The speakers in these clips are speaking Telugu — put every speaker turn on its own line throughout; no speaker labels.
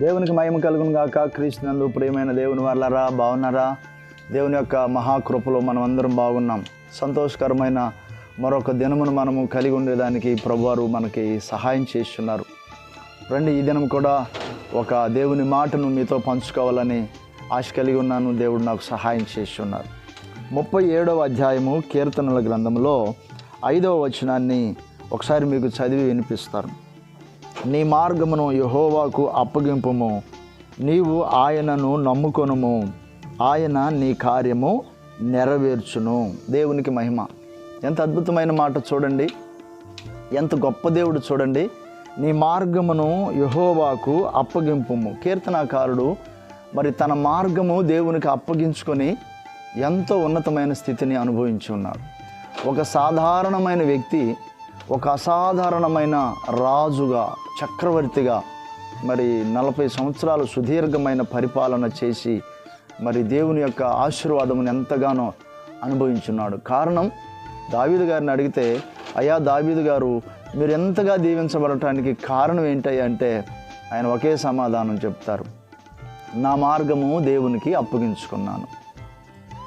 దేవునికి మహిమ కలుగును గాక. క్రీస్తునందు ప్రియమైన దేవుని వాళ్ళరా బాగున్నారా దేవుని యొక్క మహాకృపలో మనం అందరం బాగున్నాం. సంతోషకరమైన మరొక దినమును మనము కలిగి ఉండేదానికి ప్రభువారు మనకి సహాయం చేస్తున్నారు. రండి ఈ దినం కూడా ఒక దేవుని మాటను మీతో పంచుకోవాలని ఆశ కలిగి ఉన్నాను. దేవుడు నాకు సహాయం చేస్తున్నారు. ముప్పై ఏడవ అధ్యాయము కీర్తనల గ్రంథంలో ఐదవ వచనాన్ని ఒకసారి మీకు చదివి వినిపిస్తారు నీ మార్గమును యహోవాకు అప్పగింపుము. నీవు ఆయనను నమ్ముకొనుము. ఆయన నీ కార్యము నెరవేర్చును. దేవునికి మహిమ. ఎంత అద్భుతమైన మాట చూడండి. ఎంత గొప్ప దేవుడు చూడండి. నీ మార్గమును యహోవాకు అప్పగింపుము. కీర్తనాకారుడు మరి తన మార్గము దేవునికి అప్పగించుకొని ఎంతో ఉన్నతమైన స్థితిని అనుభవించి ఉన్నాడు. ఒక సాధారణమైన వ్యక్తి ఒక అసాధారణమైన రాజుగా చక్రవర్తిగా మరి నలభై సంవత్సరాలు సుదీర్ఘమైన పరిపాలన చేసి మరి దేవుని యొక్క ఆశీర్వాదమును ఎంతగానో అనుభవించున్నాడు. కారణం దావీదు గారిని అడిగితే అయ్యా దావీదు గారు మీరు ఎంతగా దీవించబడటానికి కారణం ఏంటయ్యా? అంటే ఆయన ఒకే సమాధానం చెప్తారు. నా మార్గము దేవునికి అప్పగించుకున్నాను.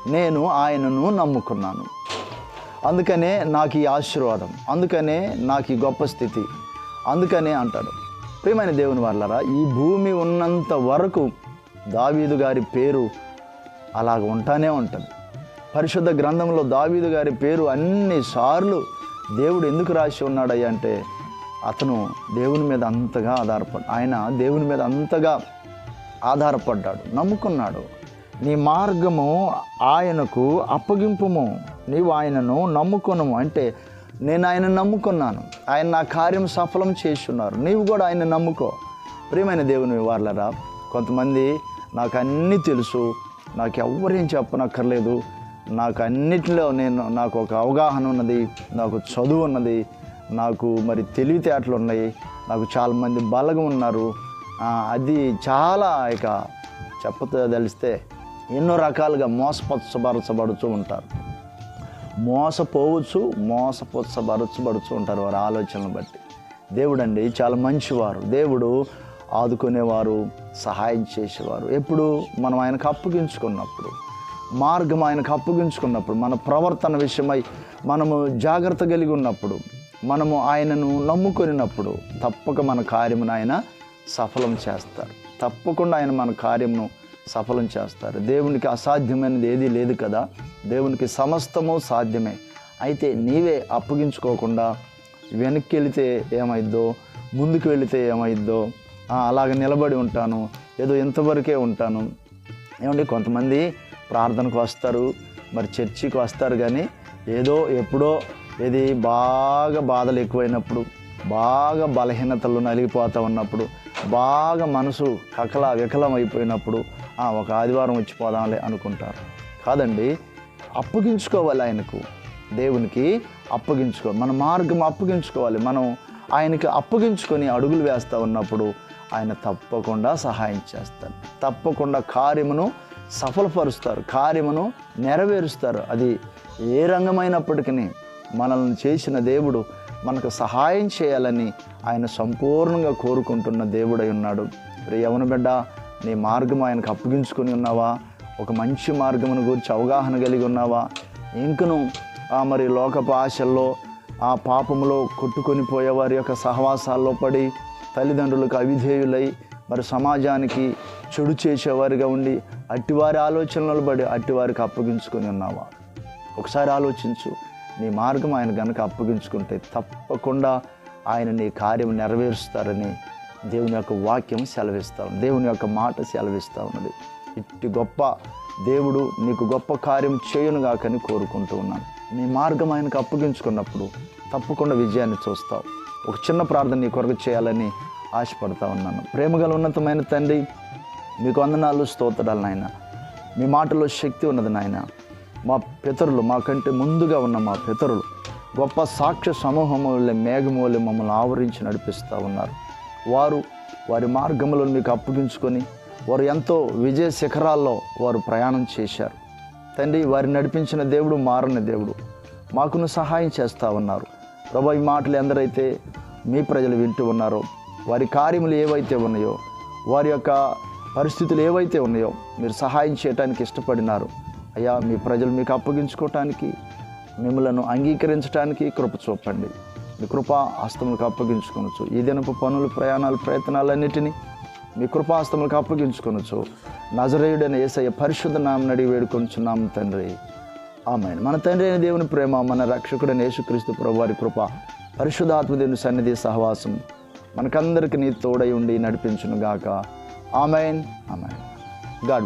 నేను ఆయనను నమ్ముకున్నాను. అందుకనే నాకు ఈ ఆశీర్వాదం అందుకనే నాకు ఈ గొప్ప స్థితి అందుకనే అంటాడు. ప్రియమైన దేవుని వాళ్ళరా ఈ భూమి ఉన్నంత వరకు దావీదు గారి పేరు అలాగ ఉంటానే ఉంటుంది. పరిశుద్ధ గ్రంథంలో దావీదు గారి పేరు అన్నిసార్లు దేవుడు ఎందుకు రాసి ఉన్నాడయ్య అంటే అతను దేవుని మీద అంతగా ఆధారపడ ఆయన దేవుని మీద అంతగా ఆధారపడ్డాడు నమ్ముకున్నాడు. నీ మార్గము ఆయనకు అప్పగింపుము. నీవు ఆయనను నమ్ముకున్నాము అంటే నేను ఆయన నమ్ముకున్నాను. ఆయన నా కార్యం సఫలం చేస్తున్నారు. నీవు కూడా ఆయన నమ్ముకో. ప్రియమైన దేవుని వాళ్ళరా కొంతమంది నాకు అన్నీ తెలుసు. నాకు ఎవరేం చెప్పనక్కర్లేదు. నాకు అన్నిటిలో నేను నాకు ఒక అవగాహన ఉన్నది. నాకు చదువు ఉన్నది. నాకు మరి తెలివితేటలు ఉన్నాయి. నాకు చాలామంది బలగం ఉన్నారు. అది చాలా ఇక చెప్పదలిస్తే ఎన్నో రకాలుగా మోసపరచబరచబడుతూ ఉంటారు. మోసపోవచ్చు మోసపరచబరచబడుతూ ఉంటారు వారి ఆలోచనలు బట్టి. దేవుడు అండి చాలా మంచివారు. దేవుడు ఆదుకునేవారు సహాయం చేసేవారు. ఎప్పుడు మనం ఆయనకు అప్పగించుకున్నప్పుడు మార్గం ఆయనకు అప్పగించుకున్నప్పుడు మన ప్రవర్తన విషయమై మనము జాగ్రత్త కలిగి ఉన్నప్పుడు మనము ఆయనను నమ్ముకొనినప్పుడు తప్పక మన కార్యమును ఆయన సఫలం చేస్తారు. తప్పకుండా ఆయన మన కార్యమును సఫలం చేస్తారు. దేవునికి అసాధ్యమైనది ఏదీ లేదు కదా. దేవునికి సమస్తము సాధ్యమే. అయితే నీవే అప్పగించుకోకుండా వెనక్కి వెళితే ఏమైద్దో ముందుకు వెళితే ఏమైద్దో అలాగ నిలబడి ఉంటాను ఏదో ఇంతవరకే ఉంటాను. ఏమండి కొంతమంది ప్రార్థనకు వస్తారు మరి చర్చికి వస్తారు కానీ ఏదో ఎప్పుడో ఇది బాగా బాధలు ఎక్కువైనప్పుడు బాగా బలహీనతలు నలిగిపోతూ ఉన్నప్పుడు బాగా మనసు కకల వికలం అయిపోయినప్పుడు ఒక ఆదివారం వచ్చి పోదాంలే అనుకుంటారు. కాదండి అప్పగించుకోవాలి ఆయనకు. దేవునికి అప్పగించుకో మన మార్గం అప్పగించుకోవాలి. మనం ఆయనకి అప్పగించుకొని అడుగులు వేస్తూ ఉన్నప్పుడు ఆయన తప్పకుండా సహాయం చేస్తారు. తప్పకుండా కార్యమును సఫలపరుస్తారు. కార్యమును నెరవేరుస్తారు. అది ఏ రంగమైనప్పటికీ మనల్ని చేసిన దేవుడు మనకు సహాయం చేయాలని ఆయన సంపూర్ణంగా కోరుకుంటున్న దేవుడై ఉన్నాడు. రే యవన బిడ్డ నీ మార్గం ఆయనకు అప్పగించుకొని ఉన్నావా? ఒక మంచి మార్గమును గురించి అవగాహన కలిగి ఉన్నావా? ఇంకను ఆ మరి లోకపు ఆశల్లో ఆ పాపంలో కొట్టుకొని పోయే వారి యొక్క సహవాసాల్లో పడి తల్లిదండ్రులకు అవిధేయులై మరి సమాజానికి చెడు చేసేవారిగా ఉండి అట్టివారి ఆలోచనలు పడి అట్టివారికి అప్పగించుకొని ఉన్నావా? ఒకసారి ఆలోచించు. నీ మార్గం ఆయన కనుక అప్పగించుకుంటే తప్పకుండా ఆయన నీ కార్యం నెరవేరుస్తారని దేవుని యొక్క వాక్యం సెలవిస్తూ ఉంది. దేవుని యొక్క మాట సెలవిస్తూ ఉన్నది. ఇట్టి గొప్ప దేవుడు నీకు గొప్ప కార్యం చేయనుగాకని కోరుకుంటూ ఉన్నాను. నీ మార్గం ఆయనకు అప్పగించుకున్నప్పుడు తప్పకుండా విజయాన్ని చూస్తావు. ఒక చిన్న ప్రార్థన నీ కొరకు చేయాలని ఆశపడతా ఉన్నాను. ప్రేమగల ఉన్నతమైన తండ్రి మీకు వందనాలు స్తోత్రాలు నాయన. మీ మాటలో శక్తి ఉన్నది నాయన. మా పితరులు మాకంటే ముందుగా ఉన్న మా పితరులు గొప్ప సాక్ష్య సమూహములే మేఘములే మమ్మల్ని ఆవరించి నడిపిస్తూ ఉన్నారు. వారు వారి మార్గములను మీకు అప్పగించుకొని వారు ఎంతో విజయ శిఖరాల్లో వారు ప్రయాణం చేశారు. తండ్రి వారి నడిపించిన దేవుడు మారని దేవుడు. మాకును సహాయం చేస్తూ ఉన్నారు. ప్రభా ఈ మాటలు ఎందరైతే మీ ప్రజలు వింటూ ఉన్నారో వారి కార్యములు ఏవైతే ఉన్నాయో వారి యొక్క పరిస్థితులు ఏవైతే ఉన్నాయో మీరు సహాయం చేయడానికి ఇష్టపడినారు. అయ్యా మీ ప్రజలు మీకు అప్పగించుకోవటానికి మిమ్మలను అంగీకరించడానికి కృప చూపండి. మీ కృపా హస్తములకు అప్పగించుకొనొచ్చు ఈ దినపు పనులు ప్రయాణాలు ప్రయత్నాలన్నిటినీ మీ కృపాహస్తములకు అప్పగించుకొనొచ్చు నజరేయుడైన ఏసయ్య పరిశుద్ధ నామం అడిగి వేడుకొంచున్నాం తండ్రి. ఆమె మన తండ్రి అయిన దేవుని ప్రేమ మన రక్షకుడైన యేసుక్రీస్తు ప్రభు వారి కృప పరిశుద్ధాత్మదేవుని సన్నిధి సహవాసం మనకందరికి నీ తోడై ఉండి నడిపించును గాక ఆమెన్. ఆమెన్. గాడ్